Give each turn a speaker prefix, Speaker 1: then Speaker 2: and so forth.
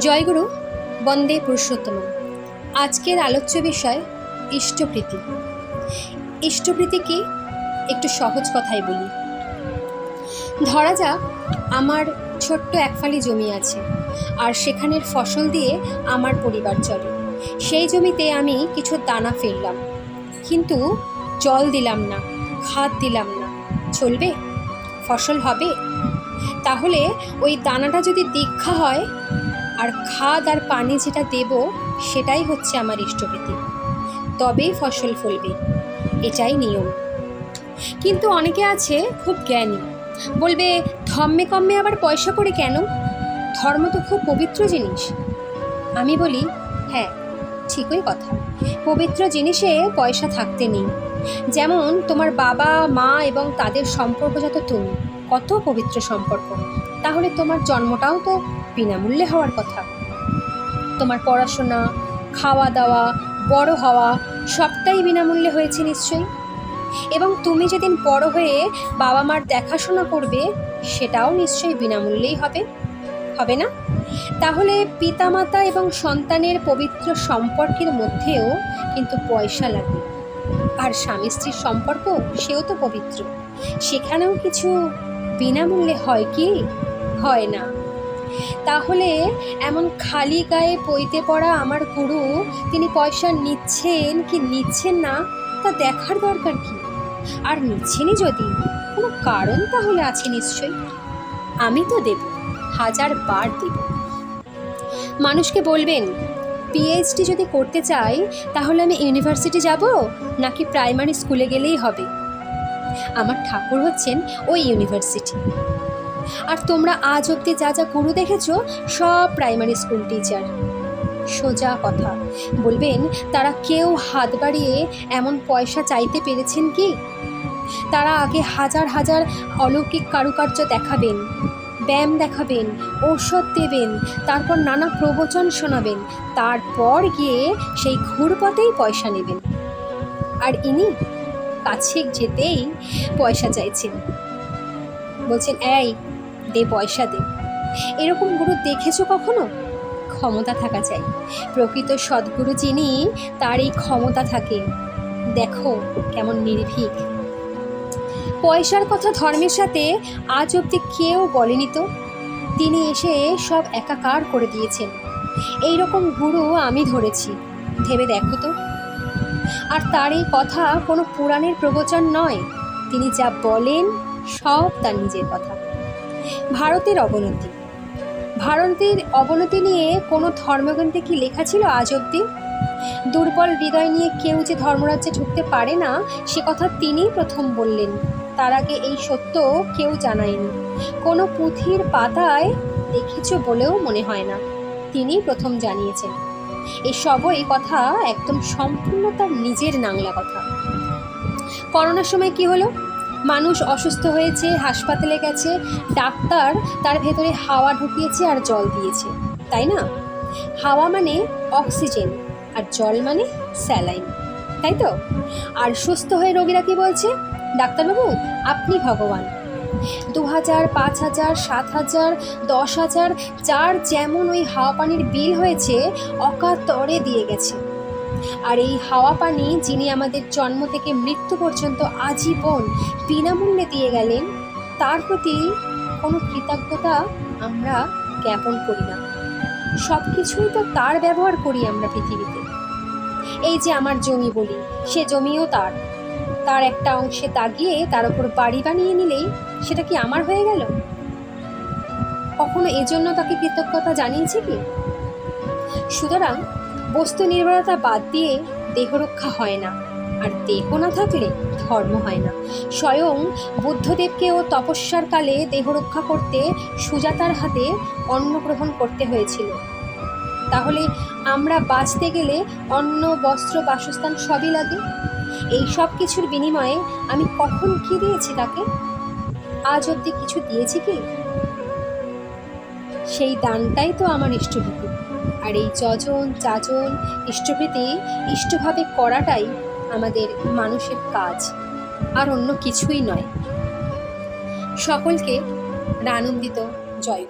Speaker 1: জয়গুরু, বন্দে পুরুষোত্তম আজকের আলোচ্য বিষয় ইষ্টপ্রীতি। ইষ্টপ্রীতি কি? একটু সহজ কথাই বলি। ধরা যাক, আমার ছোট্ট একফালি জমি আছে, আর সেখানের ফসল দিয়ে আমার পরিবার চলে। সেই জমিতে আমি কিছু দানা ফেললাম, কিন্তু জল দিলাম না, খাদ দিলাম না। চলবে? ফসল হবে? তাহলে ওই দানাটা যদি দীক্ষা হয় আর খাদ আর পানি যেটা দেব, সেটাই হচ্ছে আমার ইষ্টপ্রীতি। তবেই ফসল ফলবে। এটাই নিয়ম। কিন্তু অনেকে আছে খুব জ্ঞানী। বলবে, ধম্মে কম্মে আবার পয়সা করে কেন? ধর্ম তো খুব পবিত্র জিনিস। আমি বলি হ্যাঁ ঠিকই কথা। পবিত্র জিনিসে পয়সা থাকতে নেই। যেমন তোমার বাবা, মা এবং তাদের সম্পর্ক যত তুমি, কত পবিত্র সম্পর্ক। তাহলে তোমার জন্মটাও তো বিনামূল্যে হওয়ার কথা। তোমার পড়াশোনা খাওয়া দাওয়া বড় হওয়া, সবটাই বিনামূল্যে হয়েছে নিশ্চয়ই। এবং তুমি যেদিন বড় হয়ে বাবা মার দেখাশোনা করবে, সেটাও নিশ্চয়ই বিনামূল্যেই হবে। হবে না? তাহলে পিতামাতা এবং সন্তানের পবিত্র সম্পর্কের মধ্যেও কিন্তু পয়সা লাগে। আর স্বামী স্ত্রীর সম্পর্ক, সেও তো পবিত্র। সেখানেও কিছু বিনামূল্যে হয় কি? হয় না। তাহলে এমন খালি গায়ে পইতে পড়া আমার গুরু, তিনি পয়সা নিচ্ছেন কি নিচ্ছেন না, তা দেখার দরকার কি? আর নিচ্ছেনই যদি, কোনো কারণ তাহলে আছে নিশ্চয়ই। আমি তো দেব, হাজার বার দেব। মানুষকে বলবেন পিএইচডি যদি করতে চাই, তাহলে আমি ইউনিভার্সিটি যাব, নাকি প্রাইমারি স্কুলে গেলেই হবে? আমার ঠাকুর হচ্ছেন ওই ইউনিভার্সিটি আর তোমরা আজ অবধি যা যা গুরু দেখেছ, সব প্রাইমারি স্কুল টিচার সোজা কথা। বলবেন, তারা কেউ হাত বাড়িয়ে এমন পয়সা চাইতে পেরেছেন কি? তারা আগে হাজার হাজার অলৌকিক কারুকার্য দেখাবেন, ব্যায়াম দেখাবেন, ঔষধ দেবেন, তারপর নানা প্রবচন শোনাবেন, তারপর গিয়ে সেই ঘুরপথেই পয়সা নেবেন। আর ইনি কাছে যেতেই পয়সা চাইছেন। বলছেন, এই দে, পয়সা দে। এরকম গুরু দেখেছ কখনো? ক্ষমতা থাকা চাই। প্রকৃত সদ্গুরু যিনি, তার এই ক্ষমতা থাকে। দেখো কেমন নির্ভীক। পয়সার কথা ধর্মের সাথে আজ অবধি কেউ বলেনি তো? তিনি এসে সব একাকার করে দিয়েছেন। এই রকম গুরু আমি ধরেছি। ভেবে দেখো তো। আর তার এই কথা কোনো পুরাণের প্রবচন নয়। তিনি যা বলেন, সব তার নিজের কথা। ভারতের অবনতি। ভারতের অবনতি নিয়ে কোনো ধর্মগ্রন্থে কি লেখা ছিল আজ অবধি দুর্বল হৃদয় নিয়ে কেউ যে ধর্মরাজ্যে ঢুকতে পারে না, সে কথা তিনিই প্রথম বললেন। তার আগে এই সত্য কেউ জানায়নি। কোনো পুঁথির পাতায় দেখেছ বলেও মনে হয় না। তিনি প্রথম জানিয়েছেন। এই সবই কথা একদম সম্পূর্ণ তার নিজের নাংলা কথা। করোনার সময় কি হলো? মানুষ অসুস্থ হয়েছে, হাসপাতালে গেছে, ডাক্তার তার ভেতরে হাওয়া ঢুকিয়েছে আর জল দিয়েছে, তাই না? হাওয়া মানে অক্সিজেন আর জল মানে স্যালাইন, তাই তো? আর সুস্থ হয়ে রোগীরা কি বলছে? ডাক্তারবাবু, আপনি ভগবান। দু হাজার পাঁচ হাজার সাত হাজার দশ হাজার যার যেমন ওই হাওয়া পানির বিল হয়েছে, অকাতরে দিয়ে গেছে। আর এই হাওয়া পানি যিনি আমাদের জন্ম থেকে মৃত্যু পর্যন্ত আজীবন বিনামূল্যে দিয়ে গেলেন, তার প্রতি কোনো কৃতজ্ঞতা আমরা জ্ঞাপন করি না। সব কিছুই তো তার ব্যবহার করি আমরা পৃথিবীতে। এই যে আমার জমি বলি, সে জমিও তার। তার একটা অংশে তাগিয়ে তার উপর বাড়ি বানিয়ে নিলেই সেটা কি আমার হয়ে গেল? কখনো এজন্য তাকে কৃতজ্ঞতা জানিয়েছে কি? সুতরাং বস্তু নির্ভরতা বাদ দিয়ে দেহরক্ষা হয় না। আর দেহ না থাকলে ধর্ম হয় না। স্বয়ং বুদ্ধদেবকেও তপস্যার কালে দেহরক্ষা করতে সুজাতার হাতে অন্ন গ্রহণ করতে হয়েছিল। তাহলে আমরা বাঁচতে গেলে অন্ন, বস্ত্র, বাসস্থান সবই লাগে? এই সব কিছুর বিনিময়ে আমি কখন কি দিয়েছি তাকে? আজ অবধি কিছু দিয়েছি কি? সেই দানটাই তো আমার ইষ্টভীতি। আর এই যজন, যাজন ইষ্টপ্রীতি ইষ্টভাবে করাটাই আমাদের মানুষের কাজ। আর অন্য কিছুই নয়। সকলকে আনন্দিত জয়